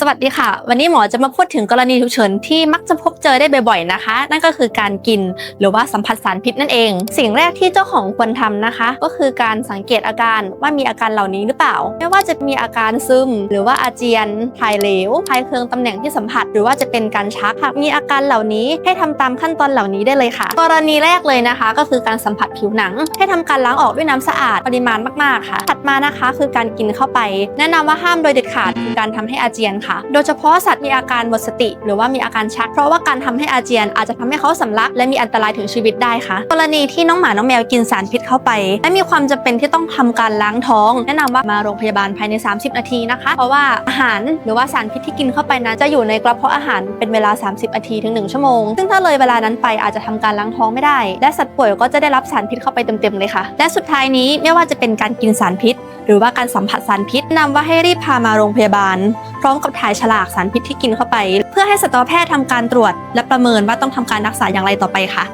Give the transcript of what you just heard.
สวัสดีค่ะ วันนี้หมอจะมาพูดถึงกรณีฉุกเฉินที่มักจะพบเจอได้บ่อยๆนะคะ นั่นก็คือการกินหรือว่าสัมผัสสารพิษนั่นเอง สิ่งแรกที่เจ้าของควรทำนะคะ ก็คือการสังเกตอาการว่ามีอาการเหล่านี้หรือเปล่า ไม่ว่าจะมีอาการซึม หรือว่าอาเจียนถ่ายเหลวถ่ายเคืองตำแหน่งที่สัมผัส หรือว่าจะเป็นการชักหากมีอาการเหล่านี้ให้ทำตามขั้นตอนเหล่านี้ได้เลยค่ะ กรณีแรกเลยนะคะ ก็คือการสัมผัสผิวหนัง ให้ทำการล้างออกด้วยน้ำสะอาดปริมาณมากๆค่ะ ถัดมานะคะ คือการกินเข้าไป แนะนำว่าห้ามโดยเด็ดขาดคือการทำให้อาเจียนค่ะโดยเฉพาะสัตว์มีอาการหมดสติ หรือว่ามีอาการชัก เพราะว่าการทำให้อาเจียนอาจจะทำให้เขาสำลักและมีอันตรายถึงชีวิตได้ค่ะ กรณีที่น้องหมาน้องแมวกินสารพิษเข้าไป และมีความจำเป็นที่ต้องทำการล้างท้อง แนะนำว่ามาโรงพยาบาลภายใน 30 นาทีนะคะ เพราะว่าอาหารหรือว่าสารพิษที่กินเข้าไปนั้นจะอยู่ในกระเพาะอาหารเป็นเวลา 30 นาทีถึง 1 ชั่วโมง ซึ่งถ้าเลยเวลานั้นไปอาจจะทำการล้างท้องไม่ได้ และสัตว์ป่วยก็จะได้รับสารพิษเข้าไปเต็มๆเลยค่ะ และสุดท้ายนี้ไม่ว่าจะเป็นการกินสารพิษ หรือว่าการสัมผัสสารพิษแนะนำว่าให้รีบพามาโรงพยาบาล ร้อมกับถ่ายฉลากสารพิษที่กินเข้าไป เพื่อให้สัตวแพทย์ทำการตรวจ และประเมินว่าต้องทำการรักษาอย่างไรต่อไปค่ะ